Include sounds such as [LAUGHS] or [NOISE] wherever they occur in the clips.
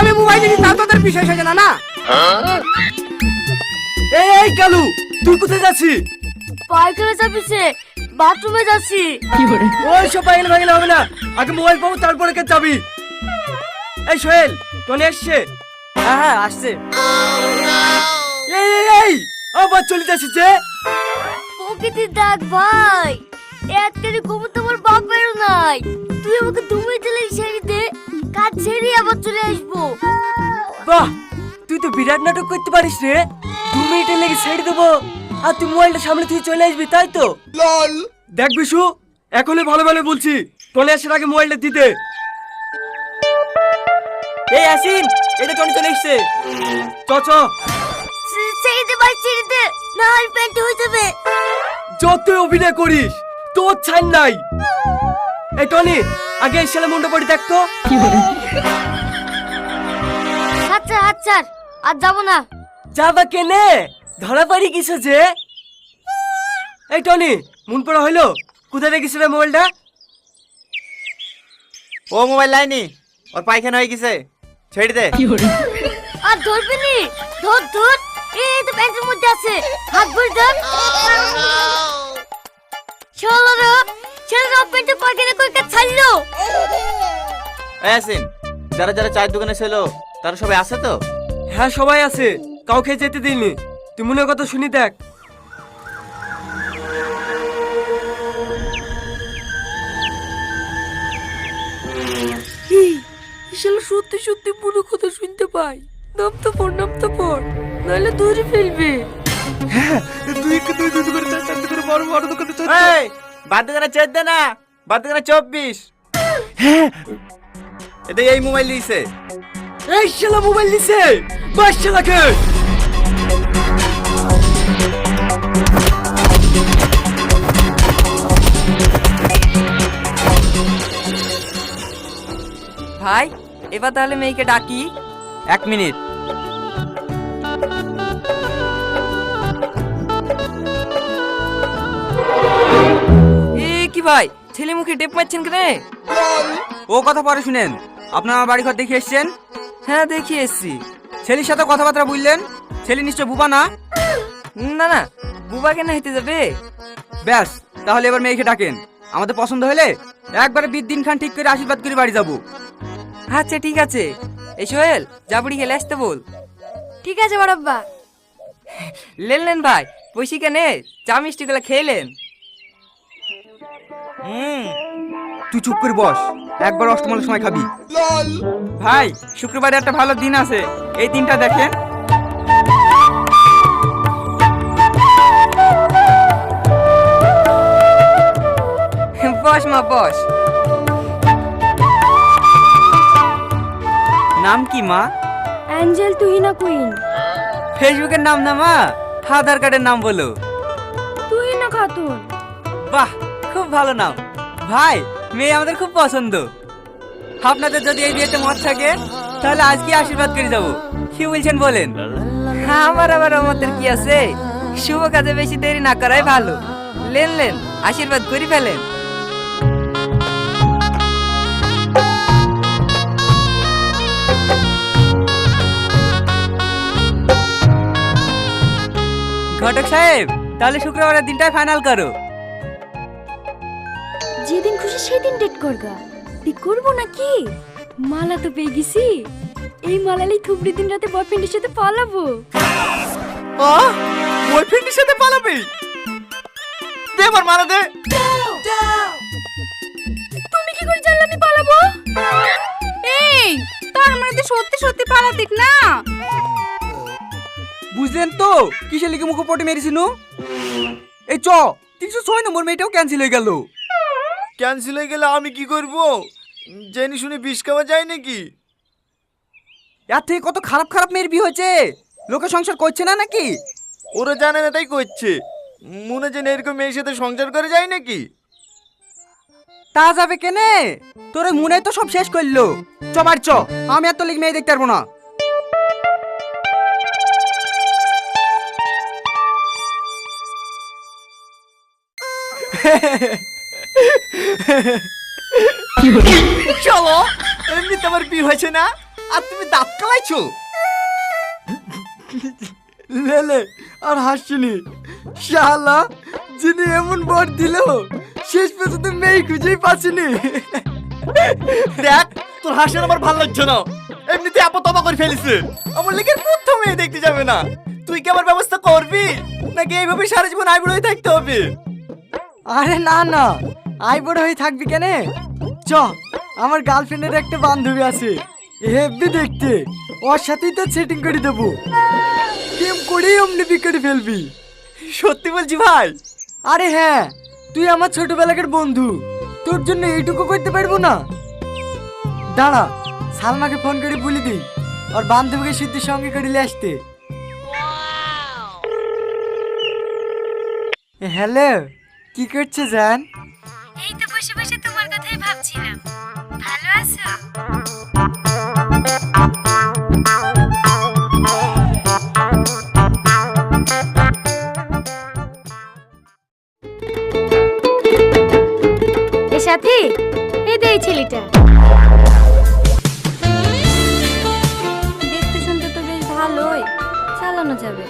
আমি মোবাইল নিয়ে তা তোদের বিশেষ হয়েছে না না? এই এই কালু তুই কোথায় যাচ্ছিস? পায়খানা চাপিছে বাথরুমে যাচ্ছি। ওই সব পাইলে ভাগলে হবে না। আগে মোবাইল পাবো তারপরে কে যাবি? এই সোহেল টনি আসছে হ্যাঁ হ্যাঁ আসছে। এই এই এই আবার চলে যাচ্ছিস যে। প্রকৃতির ডাক ভাই। একটারি ঘুমো তোমার বাপেরও নাই। তুই আমাকে তুমি দিলে ছেড়ে দে কাজ ছেড়ে আবার চলে আসব। বাহ তুই তো বিরাট নাটক করতে পারিস রে। দু মিনিটের লেগে ছেড়ে দেবো। আর তুই মোবাইলটা সামনে তুই চলে আসবি তাই তো? দেখ বিশু এখনই ভালো ভালো বলছি। টনি আসার আগে মোবাইলটা দিতে। এই আসিন এটা টনি চলে এসছে। চ চ। ছেড়ে দে ভাই ছেড়ে দে। না আর প্যান্ট হয়ে যাবে। যত অভিনয় করিস তোর ছাড় নাই। এই টনি আগে এই ছেলে মুন্ডা পড়ি দেখতো? আচ্ছা আচ্ছা আর যাব না। যাবা কেনে? ধরা পারি কিছু যে? এই টনি মন পড়া হইল? কোথায় রেখেছিল মোবাইলটা? ও মোবাইল লাইনি ওর পায়খানা হয়ে গেছে। ছেড়ে দে। আর ধরবি নি? ধর ধর। এই তো প্যান্টের মধ্যে আছে। হাত ভরে ধর। ছেলেরা প্যান্টে পায়খানা করে কাজ ছাড়লো? এই যারা যারা চায়ের দোকানে ছিল তারা সবাই আছে তো? হ্যাঁ সবাই আছে। কাউকে যেতে দিইনি। তুই মনের কথা শুনি দেখ। শালা সত্যি সত্যি পুরো কথা শুনতে পাই। নাম তো পড় নাম তো পড়। নাহলে ধরে ফেলবে। এই বাদ দোকানে চেয়ে দে না বাদ দোকানে চব্বিশ। এতে এই মোবাইল দিয়েছে এই শালা মোবাইল নিছে বাস শালাকে ভাই এবার তাহলে মেয়েকে ডাকি। এক মিনিট। ভাই ছেলে মুখে টেপ মারছেন কেন? ও কথা পরে শুনেন। আপনার আমার বাড়ি ঘর দেখে এসছেন? হ্যাঁ দেখি এসছি। ছেলের সাথে কথাবার্তা বললেন? ছেলে নিশ্চয় বুবা না? না না বুবা কেন হেঁটে যাবে? ব্যাস তাহলে এবার মেয়েকে ডাকেন। আমাদের পছন্দ হলে একবারে বিদ দিন খান ঠিক করে আশীর্বাদ করে বাড়ি যাব। আচ্ছা ঠিক আছে। এই সোহেল জাবড়ি গেলে আসতে বল। ঠিক আছে বড়াব্বা। লেনলেন ভাই পয়সি কেনে চা মিষ্টি গুলো খেলেন হুম তুই চুপ করে বস। একবার অষ্টমলের সময় খাবি। ভাই শুক্রবারে একটা ভালো দিন আছে। এই দিনটা দেখেন। বস মা বস। নাম কি মা? Angel Tuhina queen. ফেসবুকের নাম না মা? আধার কার্ডের নাম বলো। তুহিনা খাতুন। বাহ ভালো নাম ভাই মেয়ে আমাদের খুব পছন্দ। আপনাদের যদি এই বিয়েতে মত থাকে তাহলে আজকে আশীর্বাদ করে যাব। কি বলছেন বলেন? আমার আবার আমাদের কি আছে? শুভ কাজে বেশি দেরি না করাই ভালো। লেন লেন আশীর্বাদ করি ফেলেন। ঘটক সাহেব তাহলে শুক্রবারের দিনটা ফাইনাল করো। যেদিন খুশি সেদিন ডেট করগা তুই করব নাকি? মালা তো পেয়ে গেছি। এই মালালি থুবড়ি দিন রাতে বয়ফ্রেন্ডের সাথে পালাবো। বয়ফ্রেন্ডের সাথে পালাবি? দে আমার মারা দে। তুমি কি করে জানলে আমি পালাবো? এই তার মানে তো সত্যি সত্যি পালাতিক না। বুঝলেন তো কিসের লিখে মুখে পটে মেরেছিনু এই চ তিনশো ছয় নম্বর মেয়েটাও ক্যান্সেল হয়ে গেল। ক্যান্সেল হয়ে গেলে আমি কি করব? জেনে শুনে বিষ খাওয়া যায় নাকি? এর থেকে কত খারাপ খারাপ মেয়ের বিয়ে হয়েছে? লোকে সংসার করছে না নাকি? ওরা জানে না তাই করছে। মনে জেনে এরকম মেয়ের সাথে সংসার করে যায় নাকি? তা যাবে কেনে? তোর ওই মনে তো সব শেষ করল। চ বাড়ি চ। আমি আর তো লিখ মেয়ে দেখতে পারব না। [LAUGHS] চলো এমনিতে আমার বিয়ে হয়েছে না? আর তুমি দাঁত কালাইছো? লেলে আর হাসছিনি শালা যিনি এমন বর দিল শেষ পর্যন্ত মেয়ে খুঁজেই পাচ্ছিনি। দেখ তোর হাসির আমার ভালো লাগছে না। এমনিতে আপা তবা করে ফেলিছে। আমার লেগে প্রথম মেয়ে দেখতে যাবে না। তুই কি আমার ব্যবস্থা করবি? নাকি এইভাবে সারা জীবন আইবুড়োই থাকতে হবে? আরে না না আই বড় হয়ে থাকবি কেন? চ আমার গার্লফ্রেন্ডের একটা বান্ধবী আছে। হেব্বি দেখতে। ওর সাথেই তো সেটিং করে দেবো। প্রেম করেই অমনি বিকেটে ফেলবি। সত্যি বলছি ভাই? আরে হ্যাঁ তুই আমার ছোটবেলাকার বন্ধু। তোর জন্য এইটুকু করতে পারব না। দাঁড়া সালমাকে ফোন করে বলে দিই। ওর বান্ধবীকে সিদ্ধির সঙ্গে করে নিয়ে আসতে। হ্যালো কি করছে জান? বসে বসে তোমার কথাই ভাবছিলাম। ভালো আছো? এ সাথী, এই দে এই ছেলেটা। দেখতে শুনতে তো বেশ ভালোই। চালানো যাবে।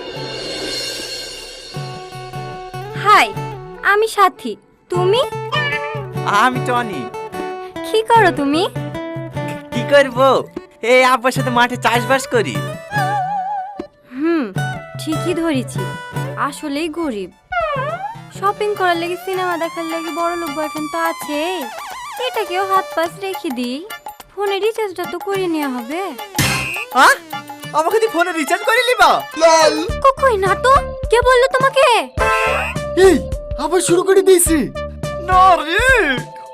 হাই, আমি সাথী। তুমি? আমি টনি। কি করো তুমি? কি করব? এই আব্বার সাথে মাঠে চাষবাস করি। হুম ঠিকই ধরেছি। আসলেই গরিব। শপিং করার লেগে সিনেমা দেখার লেগে বড় লোক বয়ফ্রেন্ড তো আছে এটাকেও হাত পাশ রেখে দিই। ফোনে রিচার্জটা তো করে নেওয়া হবে। হ্যাঁ আমাকে তুই ফোনে রিচার্জ করে নিবা? কই না তো? কে বলল তোমাকে? এই আবার শুরু করে দিয়েছি। না রে!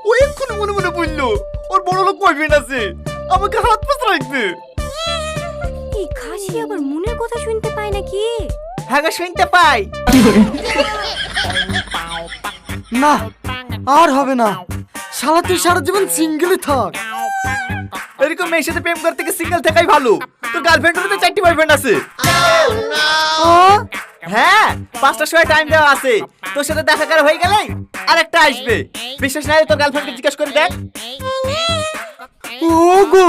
ও এক্ষুনি মনে মনে বলল ওর বড় লোক বয়ফ্রেন্ড আছে আমাকে হাত পাশ রাখবে। এই খাসি আবার মনের কথা শুনতে পায় নাকি? হ্যাঁ গো, শুনতে পাই। না আর হবে না। সারা তুই সারা জীবন সিঙ্গেলই থাক। এরকম মেয়ের সাথে প্রেম করতে গিয়ে সিঙ্গেল থাকাই ভালো। তোর গার্লফ্রেন্ডের তো চারটি বয়ফ্রেন্ড আছে। আ? হ্যাঁ পাঁচটার সময় টাইম দেওয়া আছে। তোর সাথে দেখা করা হয়ে গেলে আর একটা আসবে। বিশ্বাস নাই তোর গার্লফ্রেন্ডকে জিজ্ঞেস করে দেখ। ও গো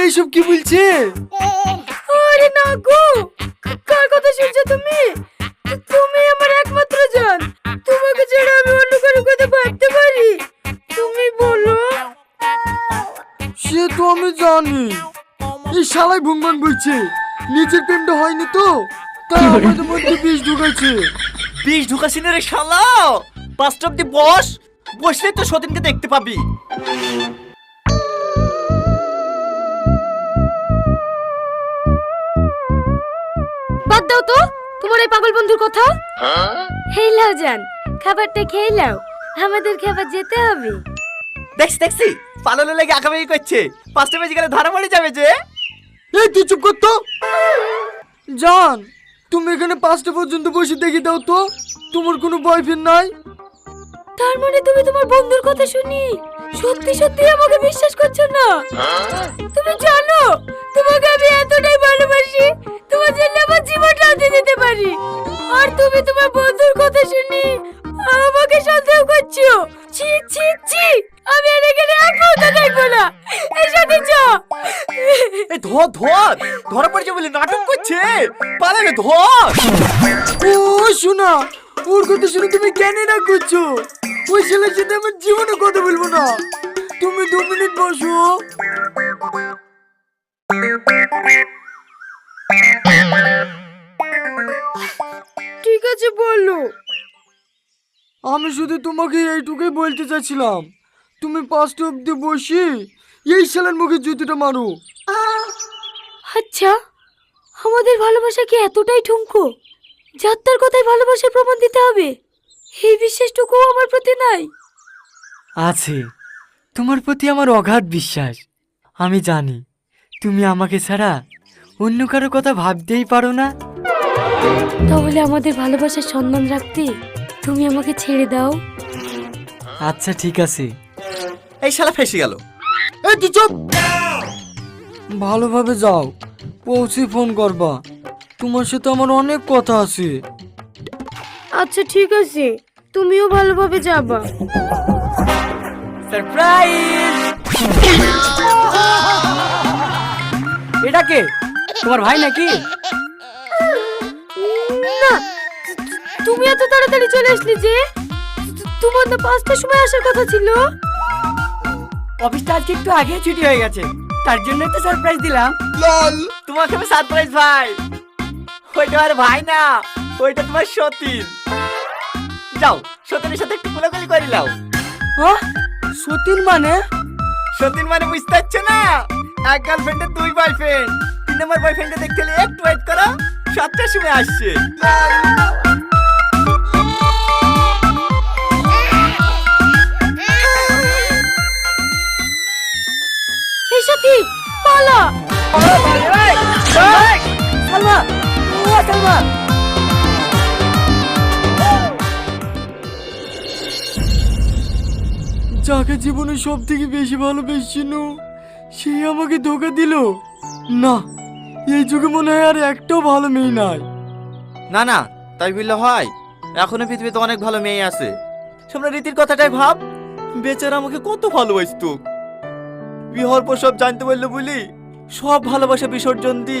এইসব কি বলছে? আরে না গো কার কথা শুনছো তুমি? তুমি আমার একমাত্র জান। তোমাকে ছেড়ে আমি অন্য কারও কথা ভাবতে পারি। তুমি বলো। সে তো আমি জানি। এই শালাই ভুংবান বলছে নিজের প্রেমটা হয়নি তো? আমাদের মধ্যে বিষ ঢুকেছে। বিষ ঢুকাছি না রে শালা? পাঁচটা অব্দি বস। বসলে তো সতীনকে দেখতে পাবি। বাদ দাও তো তোমার এই পাগল বন্ধুর কথা। হেই লাও জান খাবারটা খেয়ে লাও আমাদের খাবার যেতে হবে। দেখছি দেখছি পালানো লেগে আঁকাবাকি করছে। পাঁচটা বেজে গেলে ধরা পড়ে যাবে যে। এই তুই চুপ কর তো। জান তুমি এখানে পাঁচটা পর্যন্ত বসে দেখে দাও তো। তোমার কোনো বয়ফ্রেন্ড নাই? তার মানে তুমি তোমার বন্ধুর কথা শুনি? সত্যি সত্যি আমাকে বিশ্বাস করছ না? তুমি জানো, তোমাকে আমি এতটাই ভালোবাসি, তোমার জন্য আমার জীবনটা দিতে পারি। আর তুমি তোমার বন্ধুর কথা শুনি, আমাকে সন্দেহ করছ। ছি ছি ছি! আমি আর এখানে এক মুহূর্ত দেখব না! এর সাথে চ এই ধর ধর ধরা পড়ে বলে নাটক করছে? পালালে ধর ও, শোনা, ওর কথা শুনে তুমি কেন না করছ? ওই ছেলের সাথে আমার জীবনে কথা বলব না। তুমি দু মিনিট বসো। আমি শুধু তোমাকে এইটুকুই বলতে চাচ্ছিলাম তুমি পাঁচটা অব্দি বসি এই ছেলের মুখে জুতিটা মারো। আচ্ছা আমাদের ভালোবাসা কি এতটাই ঠুমকো যার তার কথাই ভালোবাসার প্রমাণ দিতে হবে। এই বিশ্বাসটুকু আমার প্রতি নাই। আছে। তোমার প্রতি আমার অগাধ বিশ্বাস। আমি জানি তুমি আমাকে ছাড়া অন্য কারও কথা ভাবতেই পারো না। তাহলে আমাদের ভালোবাসার সম্মান রাখতে তুমি আমাকে ছেড়ে দাও। আচ্ছা ঠিক আছে। এই শালা ফেসে গেল। এই তুই চুপ। ভালোভাবে যাও পৌঁছে ফোন করবা। তোমার সাথে আমার অনেক কথা আছে। আচ্ছা ঠিক আছে। তুমিও ভালোভাবে যাবা। সারপ্রাইজ! এটা কে? তোমার ভাই নাকি? না তুমি এত তাড়াতাড়ি চলে আসলে যে? তোমার তো পাঁচটার সময় আসার কথা ছিল? অফিসটা আজকে একটু আগে ছুটি হয়ে গেছে। তার জন্য তো সারপ্রাইজ দিলাম। তোমাকে আমি সারপ্রাইজ ভাই। ওইটা আর ভাই না ওইটা তোমার সতীন। যাও সতীনের সাথে একটু কোলাকুলি করে নাও। হ্যাঁ? সতীন মানে? সতীন মানে বুঝতে পারছ না? এক গার্লফ্রেন্ডের দুই বয়ফ্রেন্ড তিন নম্বর বয়ফ্রেন্ডকে দেখতে হলে একটু ওয়েট করো সাতটার সময় আসছে। পালা সালমা ও সালমা যাকে জীবনে সব থেকে বেশি ভালোবেসছিল সে আমাকে ধোকা দিল। না এই যুগে মনে হয় আর একটাও ভালো মেয়ে নাই। না না তাই বললে হয়। এখনও পৃথিবীতে অনেক ভালো মেয়ে আছে। তোমরা রীতির কথাটাই ভাব। বেচারা আমাকে কত ভালোবাসতো। বিহর পর সব জানতে পারল বলি সব ভালোবাসা বিসর্জন দি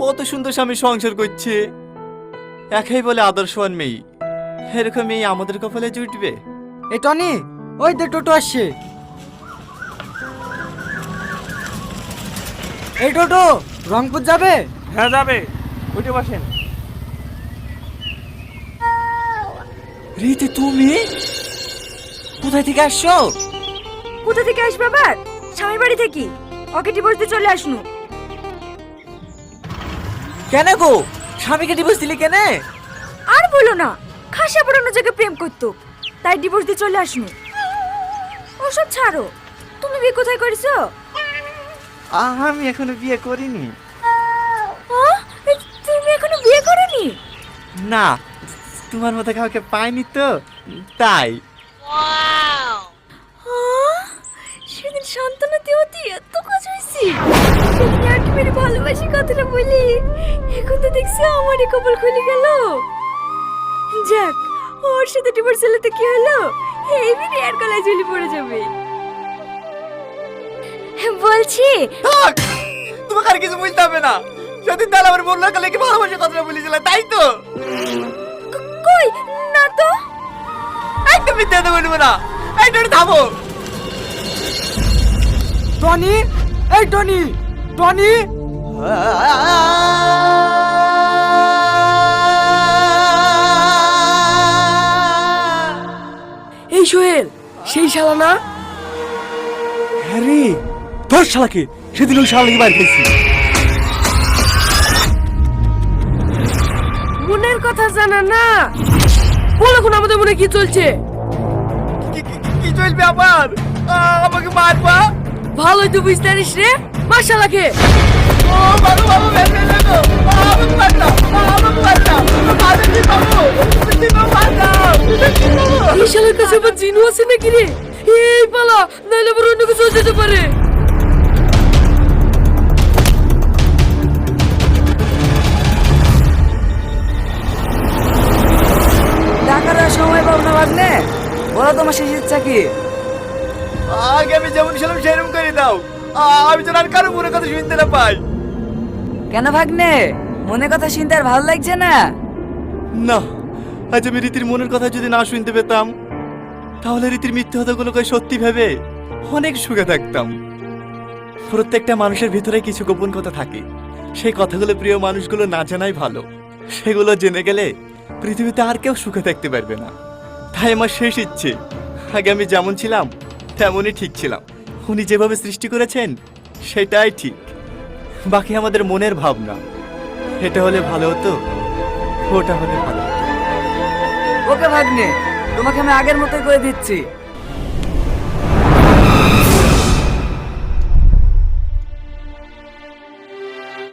কত সুন্দর স্বামী সংসার করছে। একাই বলে আদর্শবান মেয়ে। এরকম মেয়ে আমাদের কপালে জুটবে এ টনি ওই দে টোটো আসছে। এই টোটো রংপুর যাবে? হ্যাঁ যাবে। উঠে বসেন। রীতি তুমি? কোথায় থেকে আসছো? কোথা থেকে আসবে আবার? স্বামীর বাড়ি থেকে। ওকে ডিভোর্স দিয়ে চলে আসনু। কেন গো? স্বামীকে ডিভোর্স দিলি কেন? আর বলো না খাসা পড়ানো জায়গায় প্রেম করতো। তাই ডিভোর্স দিয়ে চলে আসনু। ওসব ছাড়ো তুমি বিয়ে কোথায় করেছ? আমি এখনও বিয়ে করিনি? তুমি এখনও বিয়ে করনি? না তোমার মতো কাউকে পাইনি তো তাই। সেদিন শান্তনা দেওয়াতে এত কাজ হয়েছে। সেদিন আর মেরে ভালোবাসি কথাটা বলি এখন তো দেখছি আমারই কপাল খুলে গেল। যাক ওর সাথে ডিভোর্স হলে তো কি হলো? এই মেরে আর গলায় ঝুলি পড়ে যাবে। বলছি তোমাকে আর কিছু বুঝতে হবে না। সেদিন তাহলে আমার বলল কালে কি ভালোবাসে কথাটা বলেছিল তাই তো? কই? না তো? একদম মিথ্যে কথা বলব না। একটু থামো। টনি? এই টনি টনি। এই সোহেল সেই শালা না? হ্যারে ধর শালাকে সেদিন ওই শালাকে বাড়ি খেয়েছি মনের কথা জানা না। বলো এখন আমাদের মনে কি চলছে? কি- চলবে আবার? আমাকে মারবা? ভালোই তো রে। ও আবার জিনু আছে নাকি রে? অন্য যেতে পারে। সময় পাবো না বলো তোমার শেষ ইচ্ছা কি? আগে আমি যেমন ছিলাম সেরকম করে দাও। আ, আমি যেন আর কারও মনে কথা শুনতে না পাই। কেন ভাগ্নে? মনে কথা শুনতে আর ভালো লাগছে না? না আজ আমি রীতির মনের কথা যদি না শুনতে পেতাম তাহলে রীতির মিথ্যে কথাগুলোকে সত্যি ভেবে অনেক সুখে থাকতাম। প্রত্যেকটা মানুষের ভিতরে কিছু গোপন কথা থাকে। সেই কথাগুলো প্রিয় মানুষগুলো না জানাই ভালো। সেগুলো জেনে গেলে পৃথিবীতে আর কেউ সুখে থাকতে পারবে না। তাই আমার শেষ ইচ্ছে আগে আমি যেমন ছিলাম তেমনই ঠিক ছিলাম। উনি যেভাবে সৃষ্টি করেছেন, সেটাই ঠিক। বাকি আমাদের মনের ভাবনা। এটা হলে ভালো হতো, ওটা হলে ভালো হতো। ওকে ভাগ্নে, তোমাকে আমি আগের মতোই করে দিচ্ছি।